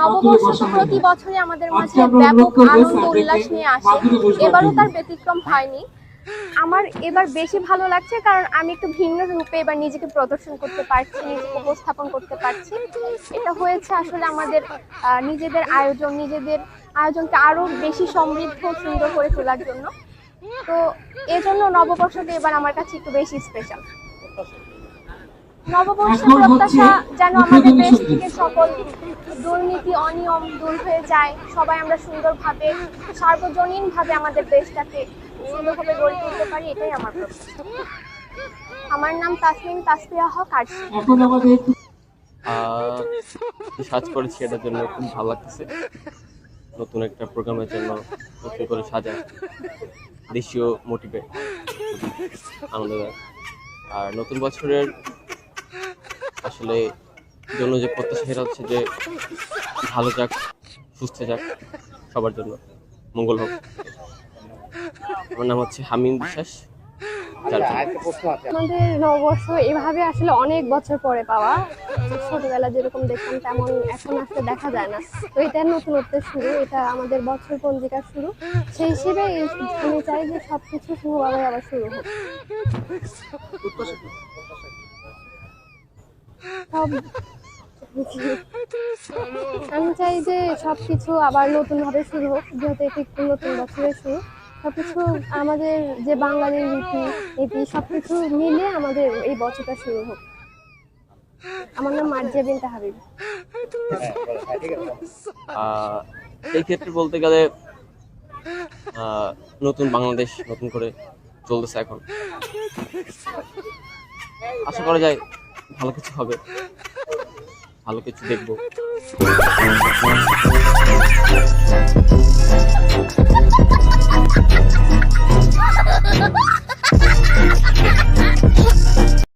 নববর্ষ প্রতি বছরই আমাদের মাঝে ব্যাপক আনন্দ উল্লাস নিয়ে আসে। এবারও তার ব্যতিক্রম হয়নি। আমার এবার বেশি ভালো লাগছে কারণ আমি একটু ভিন্ন রূপে এবার নিজেকে প্রদর্শন করতে পারছি নিজেকে উপস্থাপন করতে পারছি। এটা হয়েছে আসলে আমাদের নিজেদের আয়োজন নিজেদের আয়োজনকে আরও বেশি সমৃদ্ধ সুন্দর করে তোলার জন্য। তো এজন্য নববর্ষটা এবার আমার কাছে একটু বেশি স্পেশাল নববর্ষের প্রত্যাশা যেন আমাদের দেশ থেকে সকল দুর্নীতি অনিয়ম দূর হয়ে যায়। সবাই আমরা সুন্দরভাবে সার্বজনীন ভাবে আমাদের দেশটাকে সুন্দরভাবে গড়ে তুলতে পারি এটাই আমার প্রত্যাশা। আমার নাম তাসমিন তাসফিয়া হক আমাদের সার্চ করেছি এটার জন্য খুব ভালো লাগতেছে। নতুন একটা প্রোগ্রামের জন্য নতুন করে সাজা। দেশীয় মোটিভে আনন্দদায়ক আর নতুন বছরের আসলে জন্য যে প্রত্যাশা সেটা হচ্ছে যে ভালো যাক সুস্থ যাক সবার জন্য। মঙ্গল হোক। আমার নাম হচ্ছে হামিম বিশ্বাস। আমাদের নববর্ষ এভাবে আসলে অনেক বছর পরে পাওয়া। ছোটবেলা যেরকম দেখতাম তেমন এখন আসলে দেখা যায় না। তো এটা নতুনত্বের শুরু এটা আমাদের বছর পঞ্জিকার শুরু। সেই হিসেবে এই- আমি চাই যে সবকিছু শুভভাবে আবার শুরু হোক। সব আমি চাই যে সবকিছু আবার নতুন ভাবে শুরু হোক যেহেতু এটি একটু নতুন বছরের শুরু। সবকিছু আমাদের যে বাঙালির রীতি নীতি সবকিছু মিলে আমাদের এই বছরটা শুরু হোক। আমার নাম মার্জিয়া বিনতে হাবিব। আহ, এই ক্ষেত্রে বলতে গেলে নতুন বাংলাদেশ নতুন করে চলতেছে এখন। আশা করা যায় ভালো কিছু হবে ভালো কিছু দেখব Ha ha ha ha!